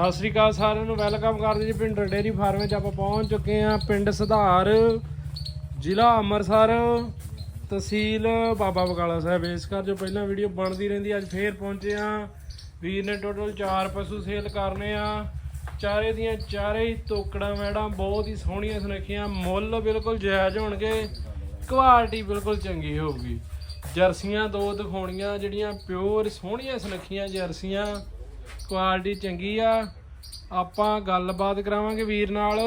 ਸਤਿ ਸ੍ਰੀ ਅਕਾਲ ਸਾਰਿਆਂ ਨੂੰ ਵੈਲਕਮ ਕਰਦੇ ਜੀ ਪਿੰਡ ਡੇਰੀ ਫਾਰਮ ਵਿੱਚ ਆਪਾਂ ਪਹੁੰਚ ਚੁੱਕੇ ਹਾਂ, ਪਿੰਡ ਸੁਧਾਰ, ਜ਼ਿਲ੍ਹਾ ਅੰਮ੍ਰਿਤਸਰ, ਤਹਿਸੀਲ ਬਾਬਾ ਬਕਾਲਾ ਸਾਹਿਬ। ਇਸ ਕਰ ਜੋ ਪਹਿਲਾਂ ਵੀਡੀਓ ਬਣਦੀ ਰਹਿੰਦੀ, ਅੱਜ ਫੇਰ ਪਹੁੰਚੇ ਹਾਂ। ਵੀਰ ਨੇ ਟੋਟਲ 4 ਪਸ਼ੂ ਸੇਲ ਕਰਨੇ ਆ। ਚਾਰੇ ਦੀਆਂ ਚਾਰੇ ਹੀ ਤੋਕੜਾਂ ਮੈਡਾਂ ਬਹੁਤ ਹੀ ਸੋਹਣੀਆਂ ਸੁਨੱਖੀਆਂ, ਮੁੱਲ ਬਿਲਕੁਲ ਜਾਇਜ਼ ਹੋਣਗੇ ਕੁਆਲਿਟੀ ਬਿਲਕੁਲ ਚੰਗੀ ਹੋਊਗੀ। ਜਰਸੀਆਂ ਦੋ ਦਿਖਾਉਣੀਆਂ, ਜਿਹੜੀਆਂ ਪਿਓਰ ਸੋਹਣੀਆਂ ਸੁਨੱਖੀਆਂ ਜਰਸੀਆਂ। ਕੁਆਲਿਟੀ ਚੰਗੀ ਆ। ਆਪਾਂ ਗੱਲਬਾਤ ਕਰਾਵਾਂਗੇ ਵੀਰ ਨਾਲ।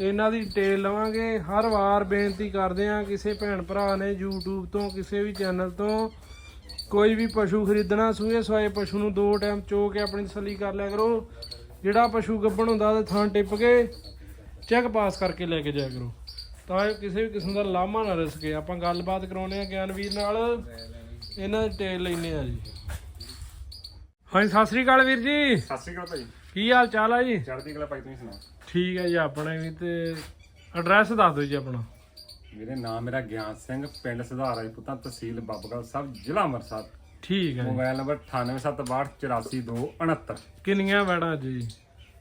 ਇਹਨਾਂ ਦੀ ਡਿਟੇਲ ਲਵਾਂਗੇ। ਹਰ ਵਾਰ ਬੇਨਤੀ ਕਰਦੇ ਆ ਕਿਸੇ ਭੈਣ ਭਰਾ ਨੇ YouTube ਤੋਂ, ਕਿਸੇ ਵੀ ਚੈਨਲ ਤੋਂ ਕੋਈ ਵੀ ਪਸ਼ੂ ਖਰੀਦਣਾ ਸੂਏ, ਸਵਾਏ ਪਸ਼ੂ ਨੂੰ ਦੋ ਟਾਈਮ ਚੋ ਕੇ ਆਪਣੀ ਤਸੱਲੀ ਕਰ ਲਿਆ ਕਰੋ। ਜਿਹੜਾ ਪਸ਼ੂ ਗੱਬਣ ਹੁੰਦਾ ਉਹਦੇ ਥਾਂ ਟਿੱਪ ਕੇ ਚੈੱਕ ਪਾਸ ਕਰਕੇ ਲੈ ਕੇ ਜਾਇਆ ਕਰੋ। ਤਾਂ ਕਿਸੇ ਵੀ ਕਿਸਮ ਦਾ ਲਾਮਾ ਨਾ ਰਸਕੇ ਆਪਾਂ ਗੱਲਬਾਤ ਕਰਾਉਨੇ ਆ ਗਿਆਨਵੀਰ ਨਾਲ। ਇਹਨਾਂ ਦੀ ਡਿਟੇਲ ਲੈਨੇ ਆ ਜੀ। ਹਾਂਜੀ ਸਤਿ ਸ੍ਰੀ ਅਕਾਲ ਵੀਰ ਜੀ। ਸਤਿ ਸ਼੍ਰੀ ਅਕਾਲ ਭਾਈ ਕੀ ਹਾਲ ਚਾਲ ਆ ਜੀ? ਚੜ੍ਹਦੀ ਕਲਾ ਭਾਈ ਤੁਸੀਂ ਸੁਣਾਓ? ਠੀਕ ਹੈ ਜੀ ਆਪਣੇ ਵੀ ਤੇ ਐਡਰੈਸ ਦੱਸ ਦਿਓ ਜੀ ਆਪਣਾ। ਮੇਰੇ ਨਾਮ ਮੇਰਾ ਗਿਆਨ ਸਿੰਘ ਪਿੰਡ ਸੁਧਾਰਾ ਪੁੱਤਾਂ ਤਹਿਸੀਲ ਬਾਬੂਗੜ੍ਹ ਸਾਹਿਬ ਜ਼ਿਲ੍ਹਾ ਅੰਮ੍ਰਿਤਸਰ। ਠੀਕ ਹੈ ਮੋਬਾਈਲ ਨੰਬਰ 9872844269 ਕਿੰਨੀਆਂ ਵੈੜਾਂ ਜੀ?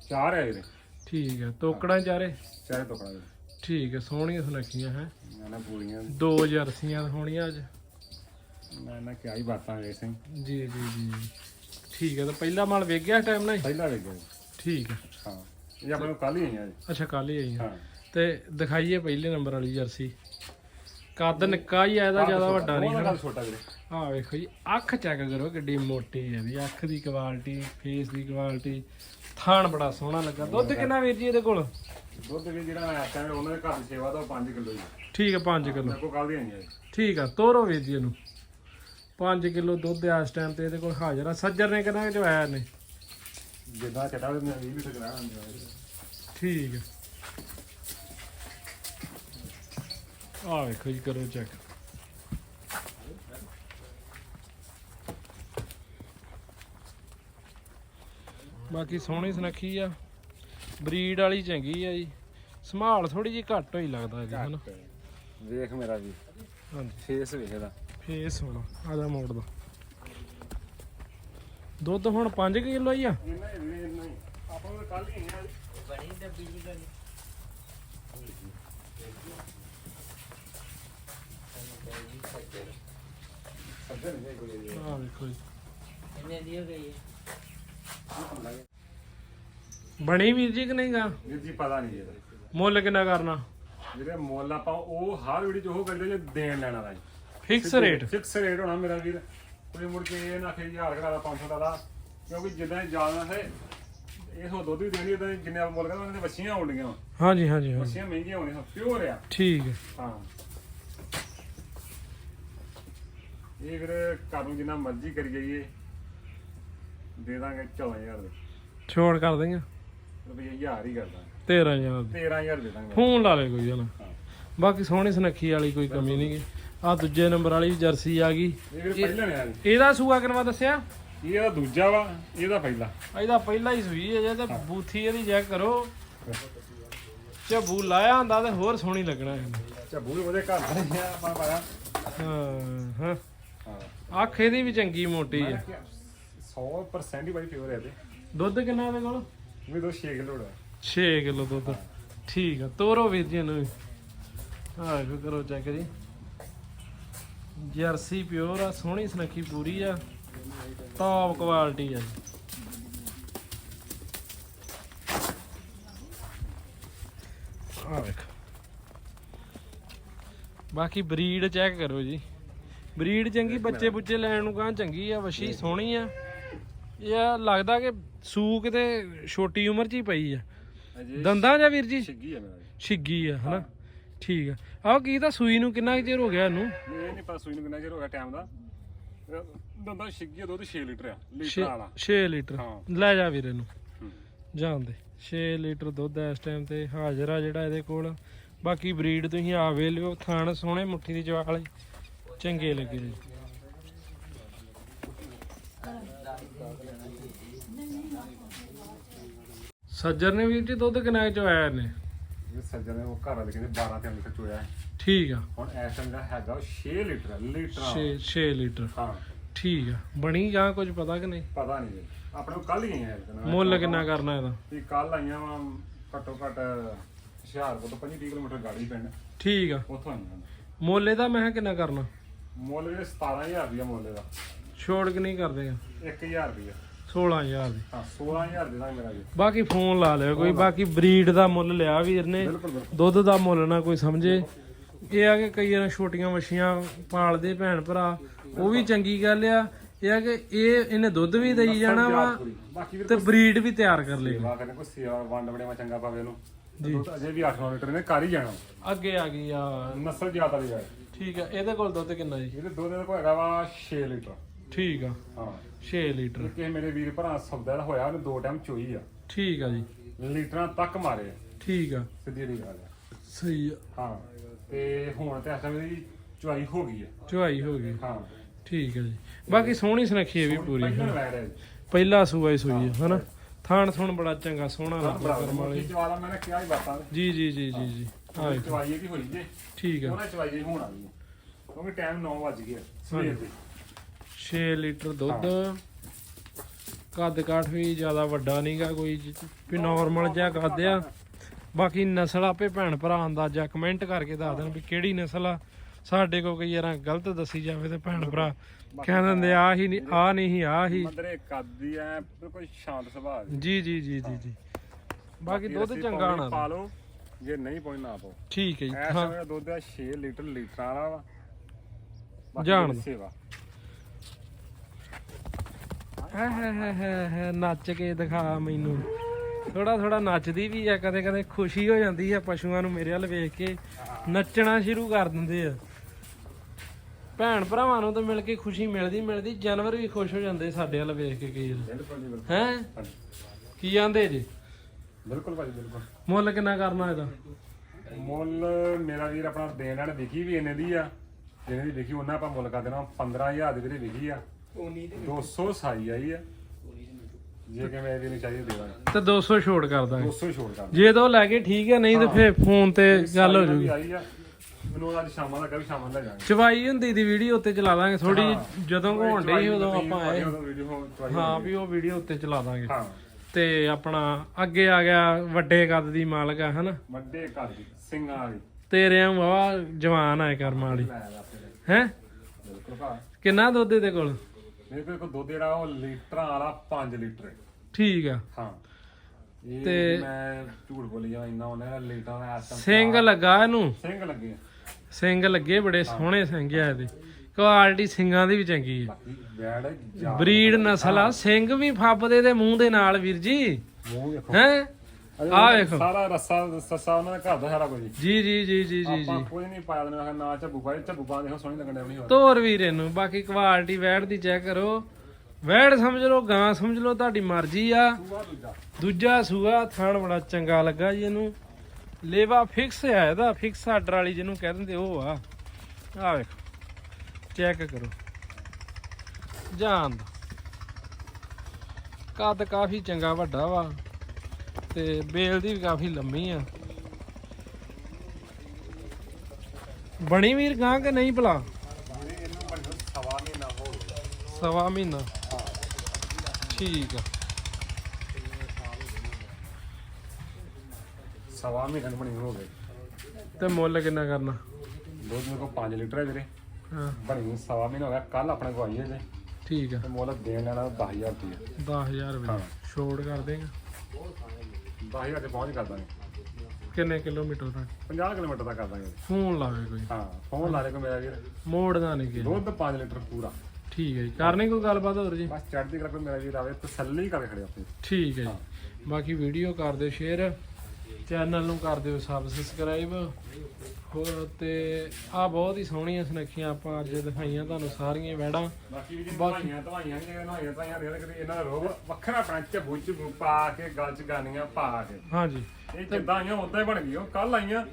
ਚਾਰ ਹੈ ਵੀਰੇ। ਠੀਕ ਹੈ ਤੋਕੜਾਂ ਚਾਰੇ? ਚਾਰੇ ਟੋਕੜਾ ਵੀਰੇ ਠੀਕ ਹੈ ਸੋਹਣੀਆਂ ਸੁਨੱਖੀਆਂ ਹੈ? ਮੈਂ ਨਾ ਪੂਰੀਆਂ ਦੋ ਜਰਸੀਆਂ ਹੋਣੀਆਂ ਅੱਜ। ਮੈਂ ਨਾ ਕਿਹਾ ਹੀ ਬਾਤਾਂ ਵੇ ਸਿੰਘ ਜੀ ਜੀ ਜੀ। ਠੀਕ ਹੈ ਤਾਂ ਪਹਿਲਾ ਮਾਲ ਵੇਖ ਗਿਆ ਟਾਈਮ ਨਾਲ ਹੀ? ਪਹਿਲਾਂ ਜੀ। ਠੀਕ ਹੈ। ਹਾਂ ਇਹ ਆਪਣੇ ਕੱਲ ਹੀ ਆਈਆਂ ਜੀ। ਅੱਛਾ ਕੱਲ ਹੀ ਆਈ ਹਾਂ। ਤੇ ਦਿਖਾਈਏ ਪਹਿਲੇ ਨੰਬਰ ਵਾਲੀ ਜਰਸੀ। ਕੱਦ ਨਿੱਕਾ ਹੀ ਆ ਇਹਦਾ ਜ਼ਿਆਦਾ ਵੱਡਾ ਨਹੀਂ ਕੱਲ ਛੋਟਾ ਵੀਰੇ। ਆ ਵੇਖੋ ਜੀ ਅੱਖ ਚੈੱਕ ਕਰੋ ਕਿੱਡੀ ਮੋਟੀ ਹੈ ਵੀ ਅੱਖ ਦੀ ਕੁਆਲਿਟੀ ਫੇਸ ਦੀ ਕੁਆਲਿਟੀ ਥਾਣ ਬੜਾ ਸੋਹਣਾ ਲੱਗਾ। ਦੁੱਧ ਕਿੰਨਾ ਵੀਰ ਜੀ ਇਹਦੇ ਕੋਲ? ਦੁੱਧ ਵੀ ਜਿਹੜਾ ਮੈਂ ਆਖਿਆ ਵੀ ਉਹਨਾਂ ਦੇ ਘਰ ਦੀ ਸੇਵਾ ਦਾ 5 ਕਿਲੋ ਜੀ ਠੀਕ ਹੈ 5 ਕਿਲੋ। ਮੇਰੇ ਕੋਲ ਕੱਲ ਦੀ ਆਈਆਂ ਜੀ। ਠੀਕ ਆ ਤੋਰੋ ਵੀਰ ਜੀ ਇਹਨੂੰ। 5 ਕਿਲੋ ਦੁੱਧ ਇਸ ਟਾਈਮ ਤੇ ਇਹਦੇ ਕੋਲ ਹਾਜ਼ਰ ਆ। ਸੱਜਰ ਨੇ ਕਿੰਨਾ ਕੁ ਚਵਾਇਆ ਨੇ ਜਿੱਦਾਂ ਵੀ ਮੈਂ 20 ਲੀਟਰ ਕਰਾ ਠੀਕ ਹੈ। ਆ ਵੇਖੋ ਜੀ ਕਰੋ ਚੈੱਕ ਬਾਕੀ ਸੋਹਣੀ ਸੁਨੱਖੀ ਆ। ਬਰੀਡ ਵਾਲੀ ਚੰਗੀ ਆ ਜੀ। ਸੰਭਾਲ ਥੋੜੀ ਜੀ ਘੱਟ ਹੋਈ ਲੱਗਦਾ ਜੀ ਹਨਾ? ਵੇਖ ਮੇਰਾ ਵੀ। ਹਾਂਜੀ। ਫੇਸ ਵੇਖ ਫੇਸ ਹੋਣਾ ਆਦਾ ਮੋੜ ਦਾ। ਦੁੱਧ ਹੁਣ 5 ਕਿਲੋ ਹੀ ਆ? ਆਪਾਂ ਕੱਲ ਹੀ ਆਈਆਂ ਜੀ ਸੱਜਣ ਨਹੀਂ ਕੋਈ ਇਹ ਆ ਵੇਖੋ ਜੀ। ਕਿੰਨੇ ਦੀ ਹੋ ਗਈ ਬਣੀ ਵੀਰ ਜੀ ਕਿ ਨਹੀਂ ਗਾ? ਵੀਰ ਜੀ ਪਤਾ ਨਹੀਂ ਇਹਦਾ। ਮੁੱਲ ਕਿੰਨਾ ਕਰਨਾ? ਜਿਹੜੇ ਮੁੱਲ ਆਪਾਂ ਉਹ ਹਰ ਵੀਡੀਓ 'ਚ ਉਹ ਕਰਦੇ ਜੇ ਦੇਣ ਲੈਣਾ ਦਾ ਜੀ ਫਿਕਸ ਰੇਟ ਫਿਕਸ ਰੇਟ ਹੋਣਾ ਮੇਰਾ ਵੀਰ। ਕੋਈ ਮੁੜ ਕੇ ਇਹ ਨਾ ਕਿ ਹਜ਼ਾਰ ਘੜਾ ਦਾ 500 ਦਾ ਕਿਉਂਕਿ ਜਿੱਦਾਂ ਜ਼ਿਆਦਾ ਹੈ ਇਹ ਸੋ ਦੁੱਧ ਵੀ ਦੇਣੀ ਤਾਂ ਜਿੰਨੇ ਆਪਾਂ ਮੁੱਲ ਕਰਦੇ ਉਹਨਾਂ ਵੱਛੀਆਂ ਵਾਂ। ਹਾਂਜੀ ਹਾਂਜੀ ਹਾਂਜੀ। ਵੱਛੀਆਂ ਮਹਿੰਗੀਆਂ ਹੋਣੀਆਂ ਪਿਓਰ ਆ। ਠੀਕ ਹੈ। ਹਾਂ। ਇਹ ਵੀਰ ਘਰ ਨੂੰ ਜਿੰਨਾ ਮਰਜ਼ੀ ਕਰੀ ਜਾਈਏ ਦੇ ਦਾਂਗੇ 14000 ਦੇ। ਛੋੜ ਕਰ ਦੇਗਾ ਰੁਪਏ 1000 ਹੀ ਕਰਦਾ 13000 ਦੀ। 13000 ਦੇ ਦਾਂਗੇ। ਫੋਨ ਲਾ ਲੈ ਕੋਈ ਜਣਾ ਬਾਕੀ ਸੋਹਣੀ ਸੁਨੱਖੀ ਵਾਲੀ ਕੋਈ ਕਮੀ ਨਹੀਂ ਗੀ। ਆ ਦੂਜੇ ਨੰਬਰ ਵਾਲੀ ਜਰਸੀ ਆ ਗਈ। ਇਹ ਪਹਿਲਾਂ ਨੇ ਆ ਇਹਦਾ ਸੂਆ ਕਿਨਵਾ ਦੱਸਿਆ? ਇਹ ਇਹਦਾ ਦੂਜਾ ਵਾ ਇਹਦਾ ਪਹਿਲਾ। ਇਹਦਾ ਪਹਿਲਾ ਹੀ ਸੂਈ ਹੈ ਜੇ ਤੇ ਬੂਥੀ ਇਹਦੀ ਚੈੱਕ ਕਰੋ। ਝਬੂ ਲਾਇਆ ਹੁੰਦਾ ਤੇ ਹੋਰ ਸੋਹਣੀ ਲੱਗਣਾ ਇਹਨੂੰ। ਝੱਬੂ ਵੀ ਉਹਦੇ ਘਰ ਦਾ ਆ ਆਪਾਂ ਪਾਇਆ। ਹਾਂ ਹਾਂ। ਹਾਂ। ਅੱਖ ਇਹਦੀ ਵੀ ਚੰਗੀ ਮੋਟੀ ਹੈ 100% ਹੀ ਬਾਈ ਪਿਓਰ ਹੈ ਤੇ ਦੁੱਧ ਕਿੰਨਾ ਇਹਦੇ ਕੋਲ? ਵੀ ਦੋ 6 ਕਿਲੋ ਦਾ। 6 ਕਿਲੋ ਦੁੱਧ। ਠੀਕ ਆ ਤੋਰੋ ਵੀਰ ਜੀ ਇਹਨੂੰ ਵੀ। ਹਾਂ ਕਰੋ ਚੈੱਕ ਜੀ ਜਰਸੀ ਪਿਓਰ ਆ ਸੋਹਣੀ ਸੁਨੱਖੀ ਪੂਰੀ ਆ। ਟੌਪ ਕੁਆਲਿਟੀ ਆ ਜੀ। ਆ ਵੇਖ। ਬਾਕੀ ਬਰੀਡ ਚੈੱਕ ਕਰੋ ਜੀ। ਬਰੀਡ ਚੰਗੀ ਬੱਚੇ ਬੁੱਚੇ ਲੈਣ ਨੂੰ ਕਾਂ ਚੰਗੀ ਆ ਵਸ਼ੀ ਸੋਹਣੀ ਆ। ਇਹ ਆ ਲੱਗਦਾ ਕਿ ਸੂ ਕਿਤੇ ਛੋਟੀ ਉਮਰ 'ਚ ਹੀ ਪਈ ਆ। ਦੰਦਾਂ ਜਾਂ ਵੀਰ ਜੀ? ਛਿੱਗੀ ਹੈ ਮੇਰਾ। ਛਿੱਗੀ ਆ ਹਨਾ? ਠੀਕ ਆ। ਆਹ ਕੀ ਤਾਂ ਸੂਈ ਨੂੰ ਕਿੰਨਾ ਕੁ ਚਿਰ ਹੋ ਗਿਆ ਇਹਨੂੰ? ਇਹ ਨਹੀਂ ਪਤਾ ਸੂਈ ਨੂੰ ਕਿੰਨਾ ਚਿਰ ਹੋ ਗਿਆ ਟਾਈਮ ਦਾ? ਦੰਦਾ ਛਿੱਗੀ ਦੁੱਧ 6 ਲੀਟਰ ਆ ਲੀਟਰ ਵਾਲਾ। 6 ਲੀਟਰ। ਹਾਂ। ਲੈ ਜਾ ਵੀਰ ਇਹਨੂੰ। ਹੂੰ। ਜਾਣ ਦੇ। 6 ਲੀਟਰ ਦੁੱਧ ਆ ਇਸ ਟਾਈਮ ਤੇ ਹਾਜ਼ਰ ਆ ਜਿਹੜਾ ਇਹਦੇ ਕੋਲ। ਬਾਕੀ ਬਰੀਡ ਤੁਸੀਂ ਆ ਵੇ ਲਿਓ ਥਾਣ ਸੋਹਣੇ ਮੁੱਠੀ ਦੀ ਜਵਾਲ ਚੰਗੇ ਲੱਗੇ ਜੀ ਸੱਜਰ ਨੇ ਵੀਰ ਜੀ ਦੁੱਧ ਕਿੰਨਾ ਚ ਆਇਆ ਨੇ ਇਹ ਸੱਜਣ ਨੇ ਉਹ ਘਰ ਵਾਲੇ ਕਹਿੰਦੇ 12 ਤੇ ਲੀਟਰ ਚੋਇਆ ਹੈ। ਠੀਕ ਆ। ਹੁਣ ਇਸ ਟਾਈਮ ਦਾ ਹੈਗਾ ਉਹ 6 ਲੀਟਰ ਲੀਟਰ 6 6 ਲੀਟਰ। ਹਾਂ। ਠੀਕ ਆ। ਬਣੀ ਜਾਂ ਕੁਝ ਪਤਾ ਕਿ ਨਹੀਂ? ਪਤਾ ਨਹੀਂ ਜੀ। ਆਪਣੇ ਕੋਲ ਕੱਲ ਹੀ ਇਹ ਮੁੱਲ ਕਿੰਨਾ ਕਰਨਾ ਇਹਦਾ? ਇਹ ਕੱਲ ਆਈਆਂ ਵਾ ਘੱਟੋ ਘੱਟ ਹੁਸ਼ਿਆਰਪੁਰ ਤੋਂ 25 ਕਿਲੋਮੀਟਰ ਗਾੜੀ ਪਿੰਡ। ਠੀਕ ਆ। ਉੱਥੋਂ ਆਈਆਂ ਨੇ। ਮੁੱਲ ਇਹਦਾ ਮੈਂ ਕਿਹਾ ਕਿੰਨਾ ਕਰਨਾ? ਮੁੱਲ ਵੀਰੇ 17000 ਰੁਪਇਆ ਮੁੱਲ ਇਹਦਾ। ਛੋੜ ਕਿ ਨਹੀਂ ਕਰਦੇ। 1000 ਰੁਪਇਆ 16000 ਦੀ। ਹਾਂ 16000 ਦੇ ਦਾਂਗੇ ਮੇਰਾ ਜੀ। ਬਾਕੀ ਫੋਨ ਲਾ ਲਿਓ ਕੋਈ ਬਾਕੀ ਬਰੀਡ ਦਾ ਮੁੱਲ ਲਿਆ ਵੀਰ ਨੇ। ਬਿਲਕੁਲ ਬਿਲਕੁਲ। ਦੁੱਧ ਦਾ ਮੁੱਲ ਨਾ ਕੋਈ ਸਮਝੇ। ਇਹ ਆ ਕਿ ਕਈ ਵਾਰ ਛੋਟੀਆਂ ਮੱਛੀਆਂ ਪਾਲਦੇ ਭੈਣ ਭਰਾ ਉਹ ਵੀ ਚੰਗੀ ਗੱਲ ਆ। ਇਹ ਆ ਕਿ ਇਹ ਇਹਨੇ ਦੁੱਧ ਵੀ ਦੇਈ ਜਾਣਾ ਵਾ ਪੂਰੀ। ਬਾਕੀ ਵੀਰੇ ਤੇ ਬਰੀਡ ਵੀ ਤਿਆਰ ਕਰ ਲਈ ਸੇਵਾ ਕਰਨੇ ਕੋਈ ਸੇਵਾ ਵੰਡ ਬੜੇਵਾ ਚੰਗਾ ਪਾਵੇ ਉਹਨੂੰ। ਦੁੱਧ ਅਜੇ ਵੀ 8-9 ਲੀਟਰ ਨੇ ਕਰ ਹੀ ਜਾਣਾ। ਅੱਗੇ ਆ ਗਈ ਆ। ਨਸਲ ਜ਼ਿਆਦਾ ਵੀ ਹੈ ਠੀਕ ਆ ਇਹਦੇ ਕੋਲ ਦੁੱਧ ਕਿੰਨਾ ਜੀ? ਇਹਦੇ ਦੁੱਧ ਦਾ ਕੋਈ ਹੈਗਾ ਵਾ 6 ਲੀਟਰ। ਠੀਕ ਆ। ਹਾਂ। 6 ਲੀਟਰ। ਕਿਸੇ ਮੇਰੇ ਵੀਰ ਭਰਾ ਸੌਦਾ ਦਾ ਹੋਇਆ ਉਹਨੇ ਦੋ ਟਾਈਮ ਚੋਈ ਆ। ਠੀਕ ਆ ਜੀ। ਲੀਟਰਾਂ ਤੱਕ ਮਾਰੇ ਆ, ਠੀਕ ਆ। ਸਿੱਧੀ ਜਿਹੀ ਗੱਲ ਆ। ਸਹੀ ਆ। ਹਾਂ ਤੇ ਹੁਣ ਤੇ ਅਸਲ ਦੀ ਚੁਆਈ ਹੋ ਗਈ ਹੈ ਚੁਆਈ ਹੋ ਗਈ। ਹਾਂ। ਠੀਕ ਆ ਜੀ। ਬਾਕੀ ਸੋਹਣੀ ਸੁਨੱਖੀ ਹੈ ਵੀ ਪੂਰੀ ਪਹਿਲਾਂ ਪਹਿਲਾ ਸੂਆ ਹੀ ਸੂਈ ਹੈ। ਹਨਾ? ਥਾਣ ਥੁਣ ਬੜਾ ਚੰਗਾ ਸੋਹਣਾ ਲੱਗਦਾ ਕਰਮ ਵਾਲੀ। ਮੋਟੀ ਚਵਾਲਾ ਮੈਂ ਕਿਹਾ ਹੀ ਬਾਤਾਂ। ਜੀ ਜੀ ਜੀ ਜੀ ਜੀ। ਆ ਵੇਖੋ। ਚਵਾਈ ਇਹਦੀ ਹੋਈ ਜੇ ਠੀਕ ਆ। ਉਹਨਾਂ ਚਵਾਈ ਜੀ ਹੁਣ ਆ। ਗਈ। ਕਿਉਂਕਿ ਟਾਈਮ 9 ਵੱਜ ਗਿਆ ਸਵੇਰ ਦੇ। 6 ਲੀਟਰ ਦੁੱਧ। ਕੱਦ ਕਾਠ ਵੀ ਜ਼ਿਆਦਾ ਵੱਡਾ ਨਹੀਂਗਾ ਕੋਈ ਵੀ ਨਾਰਮਲ ਜਿਹਾ ਕੱਦ ਆ। ਬਾਕੀ ਨਸਲ ਆਪੇ ਭੈਣ ਭਰਾ ਅੰਦਾਜ਼ਾ ਕਮੈਂਟ ਕਰਕੇ ਦੱਸ ਦੇਣ ਵੀ ਕਿਹੜੀ ਨਸਲ ਆ। ਸਾਡੇ ਕੋ ਕਈ ਵਾਰਾਂ ਗਲਤ ਦੱਸੀ ਜਾਵੇ ਤੇ ਭੈਣ ਭਰਾ ਕਹਿ ਦਿੰਦੇ ਆ ਹੀ ਨਹੀਂ ਆ ਨਹੀਂ ਆ ਹੀ। ਮੰਦਰੇ ਕੱਦੀ ਐ ਬਿਲਕੁਲ ਸ਼ਾਂਤ ਸੁਭਾਅ ਜੀ। ਜੀ ਜੀ ਜੀ ਜੀ ਬਾਕੀ ਦੁੱਧ ਚੰਗਾ ਹੋਣਾ ਪਾ ਲਓ ਜੇ ਨਹੀਂ ਪਾਉਣੀ ਨਾ ਪਾਓ ਠੀਕ ਹੈ ਜੀ ਹਾਂ। ਦੁੱਧ ਦਾ 6 ਲੀਟਰ ਲੀਟਰ ਵਾਲਾ ਜਾਣ। ਸੇਵਾ। ਹੈ ਹੈ ਹੈ ਹੈ ਹੈ ਨੱਚ ਕੇ ਦਿਖਾ ਮੈਨੂੰ। ਥੋੜਾ ਥੋੜਾ ਨੱਚਦੀ ਵੀ ਆ ਕਦੇ ਕਦੇ ਖੁਸ਼ੀ ਹੋ ਜਾਂਦੀ ਆ ਪਸ਼ੂਆਂ ਨੂੰ ਮੇਰੇ ਵੱਲ ਵੇਖ ਕੇ ਨੱਚਣਾ ਸ਼ੁਰੂ ਕਰ ਦਿੰਦੇ ਆ। ਭੈਣ ਭਰਾਵਾਂ ਨੂੰ ਤਾਂ ਮਿਲ ਕੇ ਖੁਸ਼ੀ ਮਿਲਦੀ ਮਿਲਦੀ ਜਾਨਵਰ ਵੀ ਖੁਸ਼ ਹੋ ਜਾਂਦੇ ਸਾਡੇ ਵੱਲ ਵੇਖ ਕੇ ਕਈ ਹੈ। ਕੀ ਜਾਂਦੇ ਜੀ? ਬਿਲਕੁਲ ਭਾਜੀ ਬਿਲਕੁਲ। ਮੁੱਲ ਕਿੰਨਾ ਕਰਨਾ ਇਹਦਾ? ਮੁੱਲ ਮੇਰਾ ਵੀਰ ਆਪਣਾ ਦੇਣ ਵਾਲੇ ਵਿਕੀ ਵੀ ਇਹਨੇ ਦੀ ਆ। ਜਿਹਨੇ ਦੀ ਵਿਕੀ ਉਹਨਾਂ ਆਪਾਂ ਮੁੱਲ ਕਰ ਦੇਣਾ। 15000 ਦੇ ਵੀਰੇ ਵਿਕੀ ਆ। 200 ਸਾਈ ਆਈ ਆ। ਜੇ ਕਿ ਮੈਂ ਇਹਨੂੰ ਚਾਹੀਏ ਦੇਵਾਂਗੇ ਤੇ 200 ਛੋੜ ਕਰ ਦਾਂਗੇ। 200 ਛੋੜ ਕਰ ਜੇ ਤਾਂ ਉਹ ਲੈ ਕੇ ਠੀਕ ਹੈ ਨਹੀਂ ਤੇ ਫੇਰ ਫੋਨ ਤੇ ਗੱਲ ਹੋ ਜੂਗੀ। ਆਈ ਆ। ਮੈਨੂੰ ਅੱਜ ਸ਼ਾਮਾਂ ਦਾ ਵੀ ਸ਼ਾਮਾਂ ਲੈ ਜਾਾਂਗੇ ਚਵਾਈ ਹੁੰਦੀ ਦੀ ਵੀਡੀਓ ਉੱਤੇ ਚਲਾ ਦਾਂਗੇ। ਥੋੜੀ ਜਦੋਂ ਹੋਣ ਡਈ ਉਦੋਂ ਆਪਾਂ ਆਏ ਹਾਂ ਵੀ ਉਹ ਵੀਡੀਓ ਉੱਤੇ ਚਲਾ ਦਾਂਗੇ। ਹਾਂ। ਤੇ ਆਪਣਾ ਅੱਗੇ ਆ ਗਿਆ ਵੱਡੇ ਕੱਦ ਦੀ ਮਾਲਕ ਆ ਹਨਾ? ਵੱਡੇ ਘਰ ਦੀ ਸਿੰਘਾਂ ਵਾਲੀ। ਤੇਰੇ ਵਾਵਾ ਜਵਾਨ ਆ ਕਰਮ ਵਾਲੀ। ਹੈ? ਕਿੰਨਾ ਦੁੱਧ ਇਹਦੇ ਕੋਲ? ਮੇਰੇ ਕੋਲ ਦੁੱਧ ਜਿਹੜਾ ਉਹ ਲੀਟਰਾਂ ਵਾਲਾ 5 ਲੀਟਰ ਹੈ। ਠੀਕ ਆ। ਹਾਂ। ਇਹ ਤੇ- ਮੈਂ ਝੂਠ ਬੋਲੀ ਜਾ ਇੰਨਾ ਉਹਨੇ ਲੀਟਰਾਂ ਦਾ ਸਿੰਘ ਲੱਗਾ ਇਹਨੂੰ? ਸਿੰਘ ਲੱਗੇ ਆ। ਸਿੰਘ ਲੱਗੇ ਬੜੇ ਸੋਹਣੇ ਸਿੰਘ ਆ ਇਹਦੇ। ਕੁਆਲਿਟੀ ਸਿੰਘਾਂ ਦੀ ਵੀ ਚੰਗੀ ਆ। ਬਾਕੀ ਬੈੜ ਜਾ ਬਰੀਡ ਨਸਲ ਆ। ਸਿੰਘ ਵੀ ਫੱਬਦੇ ਦੇ ਮੂੰਹ ਦੇ ਨਾਲ ਵੀਰ ਜੀ। ਮੂੰਹ ਦੇਖੋ। ਹੈ? ਆਹ ਵੇਖੋ। ਸਾਰਾ ਰੱਸਾ ਸੱਸਾ ਉਹਨਾਂ ਦਾ ਘਰ ਦਾ ਸਾਰਾ ਕੁਝ ਜੀ ਜੀ ਜੀ ਜੀ ਜੀ ਜੀ। ਆਪਾਂ ਕੋਈ ਨਹੀਂ ਪਾਇਆ ਦੇਣਾ ਨਾ ਝੱਬੂ ਪਾਏ ਝੱਬੂ ਪਾ ਦੇਖੋ ਸੋਹਣੀ ਲੱਗਣ ਡਈ ਹੋਰ। ਤੋਰ ਵੀਰ ਬਾਕੀ ਕੁਆਲਿਟੀ ਵੈੜ ਦੀ ਚੈੱਕ ਕਰੋ। ਵੈੜ ਸਮਝ ਲਓ ਗਾਂ ਸਮਝ ਲਓ ਤੁਹਾਡੀ ਮਰਜ਼ੀ ਆ। ਸੂਆ ਦੂਜਾ। ਦੂਜਾ ਸੂਆ ਥਣ ਬੜਾ ਚੰਗਾ ਲੱਗਾ ਜੀ ਇਹਨੂੰ। ਲੇਵਾ ਫਿਕਸ ਆ ਇਹਦਾ ਫਿਕਸ ਆਰਡਰ ਵਾਲੀ ਜਿਹਨੂੰ ਕਹਿ ਦਿੰਦੇ ਉਹ ਆ। ਆ ਵੇਖੋ ਚੈੱਕ ਕਰੋ। ਜਾਨ ਦਾ। ਕੱਦ ਕਾਫੀ ਚੰਗਾ ਵੱਡਾ ਵਾ। ਤੇ ਬੇਲ ਦੀ ਵੀ ਕਾਫੀ ਲੰਮੀ ਆ। ਬਣੀ ਵੀਰ ਗਾਂ ਕਿ ਨਹੀਂ ਭਲਾ? ਸਵਾ ਮਹੀਨਾ। ਠੀਕ ਆ। ਸਵਾ ਮਹੀਨਾ ਬਣੀ ਹੋ ਗਈ ਤੇ ਮੁੱਲ ਕਿੰਨਾ ਕਰਨਾ? ਦੁੱਧ ਮੇਰੇ ਕੋਲ 5 ਲੀਟਰ ਹੈ ਵੀਰੇ। ਹਾਂ। ਬਣੀ ਨੂੰ ਸਵਾ ਮਹੀਨਾ ਹੋ ਗਿਆ ਕੱਲ ਆਪਣੇ ਕੋਲ ਆਈ ਹੈ ਜੇ। ਠੀਕ ਆ। ਤੇ ਮੁੱਲ ਦੇਣ ਲੈਣਾ 10000 ਰੁਪਏ 10000 ਰੁਪਏ ਛੋੜ ਕਰ ਦੇਗਾ। 10000 ਤੇ ਪਹੁੰਚ ਕਰ ਦਾਂਗੇ। ਕਿੰਨੇ ਕਿਲੋਮੀਟਰ ਤੱਕ? 50 ਕਿਲੋਮੀਟਰ ਦਾ ਕਰ ਦਾਂਗੇ। ਫੋਨ ਲਾਵੇ ਕੋਈ। ਹਾਂ ਫੋਨ ਲਾ ਦੇ ਕੋ ਮੇਰਾ ਵੀਰ। ਮੋੜਦਾ ਨਹੀਂ ਕਿ ਦੁੱਧ 5 ਲੀਟਰ ਪੂਰਾ। ਠੀਕ ਹੈ ਜੀ ਕਰਨੀ ਕੋਈ ਗੱਲਬਾਤ ਹੋਰ ਜੀ? ਬਸ ਚੜ੍ਹਦੀ ਕਲਾ ਕੋਈ ਮੇਰਾ ਵੀਰ ਆਵੇ ਤਸੱਲੀ ਕਰ ਖੜੇ ਆਪੇ ਠੀਕ ਹੈ ਜੀ। ਬਾਕੀ ਵੀਡੀਓ ਕਰ ਦਿਓ ਸ਼ੇਅਰ। ਚੈਨਲ ਨੂੰ ਕਰ ਦਿਓ ਸਬਸਕ੍ਰਾਈਬ। ਹੋਰ ਤੇ ਆ ਬਹੁਤ ਹੀ ਸੋਹਣੀਆਂ ਸੁਨੱਖੀਆਂ ਆਪਾਂ ਅੱਜ ਦਿਖਾਈਆਂ ਤੁਹਾਨੂੰ ਸਾਰੀਆਂ ਵੈੜਾਂ ਬਾਕੀ ਵੀ ਦਵਾਈਆਂ ਦਵਾਈਆਂ ਜਿਹੜੇ ਨਹਾਈਆਂ ਦਵਾਈਆਂ ਦੇ ਕਦੇ ਇਹਨਾਂ ਦਾ ਰੋਗ ਵੱਖਰਾ ਆਪਣਾ ਝੱਬੂ ਚ ਪਾ ਕੇ ਗਲ ਚ ਗਾਨੀਆਂ ਪਾ ਕੇ। ਹਾਂਜੀ। ਇਹ ਜਿੱਦਾਂ ਆਈਆਂ ਉਦਾਂ ਹੀ ਬਣ ਗਈਆਂ ਕੱਲ ਆਈਆਂ।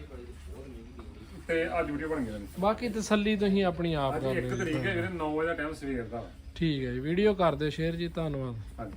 ਤੇ ਅੱਜ ਵੀਡੀਓ ਬਣ ਗਈ ਬਾਕੀ ਤਸੱਲੀ ਤੁਸੀਂ ਆਪਣੀ ਆਪ ਅੱਜ ਕਰ ਇੱਕ ਲਿਓ ਤਰੀਕ ਹੈ ਜਿਹੜੇ 9 ਵਜੇ ਦਾ ਟਾਈਮ ਸਵੇਰ ਦਾ। ਵਾ। ਠੀਕ ਹੈ ਜੀ ਵੀਡੀਓ ਕਰ ਦਿਓ ਸ਼ੇਅਰ ਜੀ ਧੰਨਵਾਦ। ਹਾਂਜੀ।